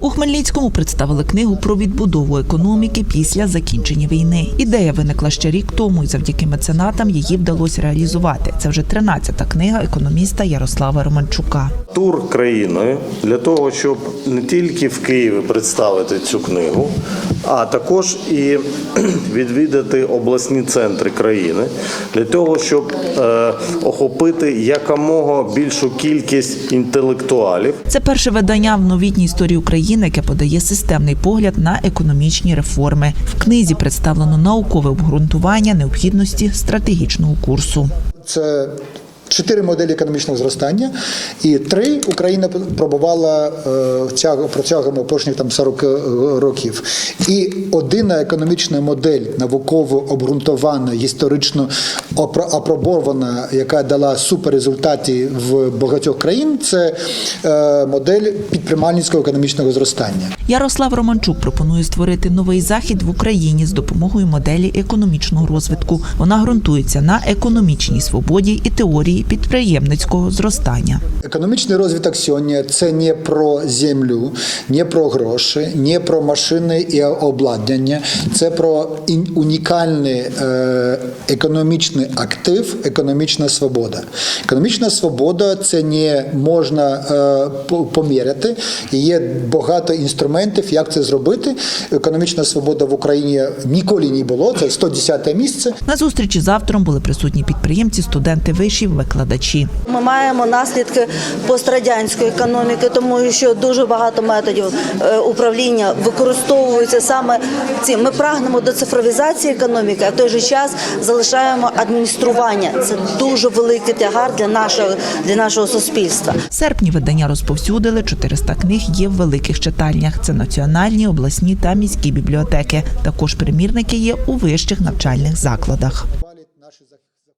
У Хмельницькому представили книгу про відбудову економіки після закінчення війни. Ідея виникла ще рік тому, і завдяки меценатам її вдалося реалізувати. Це вже 13-та книга економіста Ярослава Романчука. тур країною для того, щоб не тільки в Києві представити цю книгу, а також і відвідати обласні центри країни для того, щоб е, охопити якомога більшу кількість інтелектуалів. Це перше видання в новітній історії України, яке подає системний погляд на економічні реформи. В книзі представлено наукове обґрунтування необхідності стратегічного курсу. Це чотири моделі економічного зростання, і три Україна пробувала е, протягом останніх там 40 років. І одна економічна модель науково обґрунтована, історично апробована, яка дала суперрезультати в багатьох країн, це е, модель підприємницького економічного зростання. Ярослав Романчук пропонує створити новий захід в Україні з допомогою моделі економічного розвитку. Вона ґрунтується на економічній свободі і теорії підприємницького зростання. Економічний розвиток сьогодні це не про землю, не про гроші, не про машини і обладнання. Це про унікальний е, економічний актив, економічна свобода. Економічна свобода це не можна е, поміряти. Є багато інструментів, як це зробити. Економічна свобода в Україні ніколи не було. Це 110 місце. На зустрічі з автором були присутні підприємці, студенти вишів, викладачі. Ми маємо наслідки пострадянської економіки, тому що дуже багато методів е, управління використовуються саме ці. Ми прагнемо до цифровізації економіки, а в той же час залишаємо адміністрування. Це дуже великий тягар для нашого для нашого суспільства. В серпні видання розповсюдили 400 книг є в великих читальнях. Це національні, обласні та міські бібліотеки. Також примірники є у вищих навчальних закладах.